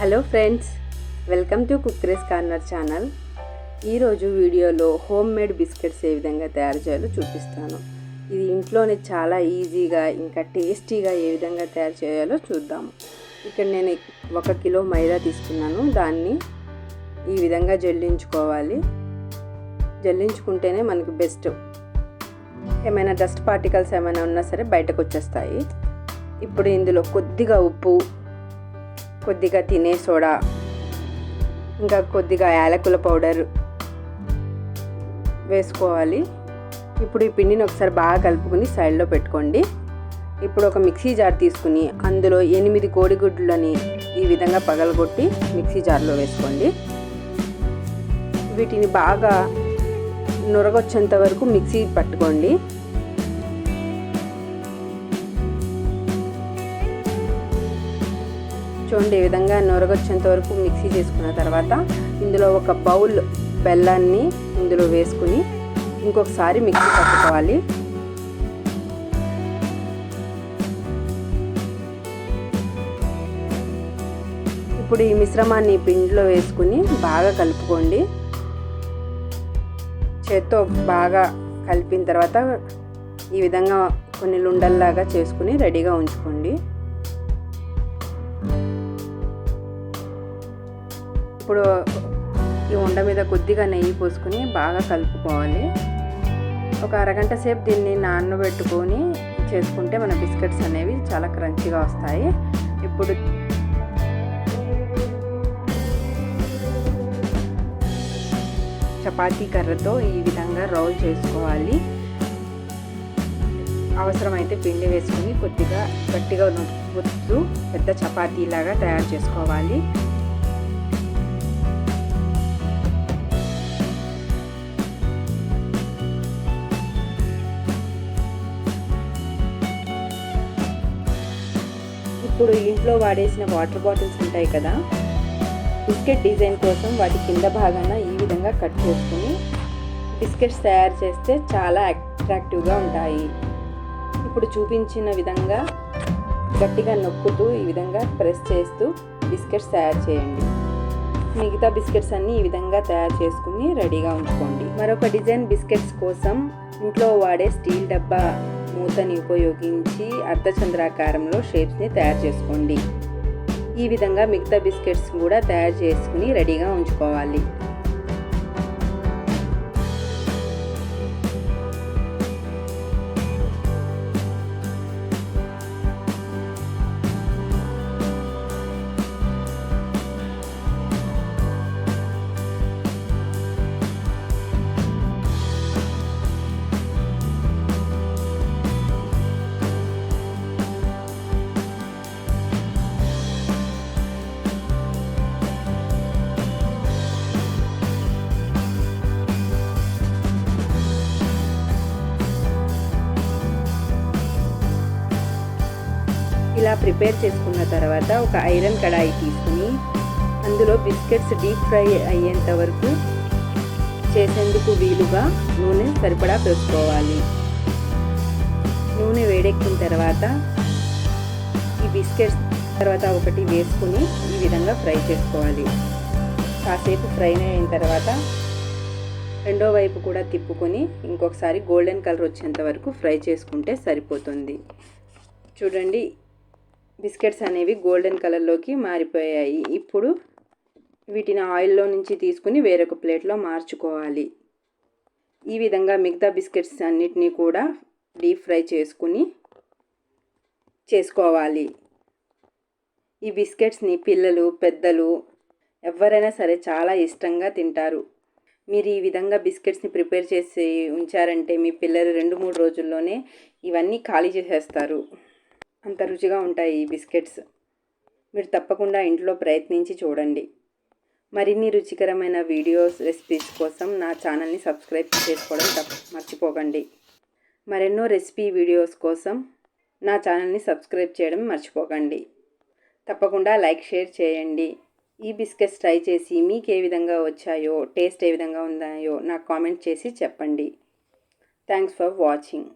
Hello friends welcome to cookery's corner channel ఈరోజు వీడియోలో home made biscuits ఏ విధంగా తయారు చేయాలో చూపిస్తాను. ఇది ఇంట్లోనే చాలా ఈజీగా ఇంకా టేస్టీగా ఏ విధంగా తయారు చేయాలో చూద్దాము. ఇక్కడ నేను ఒక కిలో మైదా తీసుకున్నాను. దాన్ని ఈ విధంగా జల్లించుకోవాలి. జల్లించుకుంటేనే మనకి బెస్ట్ ఏమైనా డస్ట్ పార్టికల్స్ ఏమైనా ఉన్నా సరే బయటకు వచ్చేస్తాయి. ఇప్పుడు ఇందులో కొద్దిగా ఉప్పు కొద్దిగా తినే సోడా ఇంకా కొద్దిగా యాలకుల పౌడర్ వేసుకోవాలి. ఇప్పుడు ఈ పిండిని ఒకసారి బాగా కలుపుకొని సైడ్లో పెట్టుకోండి. ఇప్పుడు ఒక మిక్సీ జార్ తీసుకుని అందులో ఎనిమిది కోడిగుడ్లని ఈ విధంగా పగలగొట్టి మిక్సీ జార్లో వేసుకోండి. వీటిని బాగా నురగొచ్చేంత వరకు మిక్సీ పట్టుకోండి. చూడండి ఈ విధంగా నొరగొచ్చేంత వరకు మిక్సీ చేసుకున్న తర్వాత ఇందులో ఒక బౌల్ బెల్లాన్ని ఇందులో వేసుకుని ఇంకొకసారి మిక్సీ పట్టుకోవాలి. ఇప్పుడు ఈ మిశ్రమాన్ని పిండిలో వేసుకుని బాగా కలుపుకోండి. చేత్తో బాగా కలిపిన తర్వాత ఈ విధంగా కొన్ని లుండల్లాగా చేసుకుని రెడీగా ఉంచుకోండి. ఇప్పుడు ఈ ఉండ మీద కొద్దిగా నెయ్యి పోసుకొని బాగా కలుపుకోవాలి. ఒక అరగంట సేపు దీన్ని నానబెట్టుకొని చేసుకుంటే మన బిస్కెట్స్ అనేవి చాలా క్రంచిగా వస్తాయి. ఇప్పుడు చపాతీ కర్రతో ఈ విధంగా రోల్ చేసుకోవాలి. అవసరమైతే పిండి వేసుకుని కొద్దిగా గట్టిగా ఒత్తు పెద్ద చపాతీలాగా తయారు చేసుకోవాలి. ఇప్పుడు ఇంట్లో వాడేసిన వాటర్ బాటిల్స్ ఉంటాయి కదా బిస్కెట్ డిజైన్ కోసం వాటి కింద భాగాన ఈ విధంగా కట్ చేసుకుని బిస్కెట్స్ తయారు చేస్తే చాలా అట్రాక్టివ్గా ఉంటాయి. ఇప్పుడు చూపించిన విధంగా గట్టిగా నొక్కుతూ ఈ విధంగా ప్రెస్ చేస్తూ బిస్కెట్స్ తయారు చేయండి. మిగతా బిస్కెట్స్ అన్నీ ఈ విధంగా తయారు చేసుకుని రెడీగా ఉంచుకోండి. మరొక డిజైన్ బిస్కెట్స్ కోసం ఇంట్లో వాడే స్టీల్ డబ్బా మూతని ఉపయోగించి అర్ధచంద్రాకారంలో షేప్స్ని తయారు చేసుకోండి. ఈ విధంగా మిగతా బిస్కెట్స్ కూడా తయారు చేసుకుని రెడీగా ఉంచుకోవాలి. ఇలా ప్రిపేర్ చేసుకున్న తర్వాత ఒక ఐరన్ కడాయి తీసుకుని అందులో బిస్కెట్స్ డీప్ ఫ్రై అయ్యేంత వరకు చేసేందుకు వీలుగా నూనె సరిపడా పెట్టుకోవాలి నూనె వేడెక్కిన తర్వాత ఈ బిస్కెట్స్ తర్వాత ఒకటి వేసుకుని ఈ విధంగా ఫ్రై చేసుకోవాలి. కాసేపు ఫ్రై అయిన తర్వాత రెండో వైపు కూడా తిప్పుకొని ఇంకొకసారి గోల్డెన్ కలర్ వచ్చేంత వరకు ఫ్రై చేసుకుంటే సరిపోతుంది. చూడండి బిస్కెట్స్ అనేవి గోల్డెన్ కలర్లోకి మారిపోయాయి. ఇప్పుడు వీటిని ఆయిల్లో నుంచి తీసుకుని వేరొక ప్లేట్లో మార్చుకోవాలి. ఈ విధంగా మిగతా బిస్కెట్స్ అన్నిటినీ కూడా డీప్ ఫ్రై చేసుకుని చేసుకోవాలి. ఈ బిస్కెట్స్ని పిల్లలు పెద్దలు ఎవరైనా సరే చాలా ఇష్టంగా తింటారు. మీరు ఈ విధంగా బిస్కెట్స్ని ప్రిపేర్ చేసి ఉంచారంటే మీ పిల్లలు రెండు మూడు రోజుల్లోనే ఇవన్నీ ఖాళీ చేసేస్తారు. అంత రుచిగా ఉంటాయి ఈ బిస్కెట్స్. మీరు తప్పకుండా ఇంట్లో ప్రయత్నించి చూడండి. మరిన్ని రుచికరమైన వీడియోస్ రెసిపీస్ కోసం నా ఛానల్ని సబ్స్క్రైబ్ చేసుకోవడం తప్ప మర్చిపోకండి. మరెన్నో రెసిపీ వీడియోస్ కోసం నా ఛానల్ని సబ్స్క్రైబ్ చేయడం మర్చిపోకండి. తప్పకుండా లైక్ షేర్ చేయండి. ఈ బిస్కెట్స్ ట్రై చేసి మీకు ఏ విధంగా వచ్చాయో టేస్ట్ ఏ విధంగా ఉన్నాయో నాకు కామెంట్ చేసి చెప్పండి. Thanks for watching.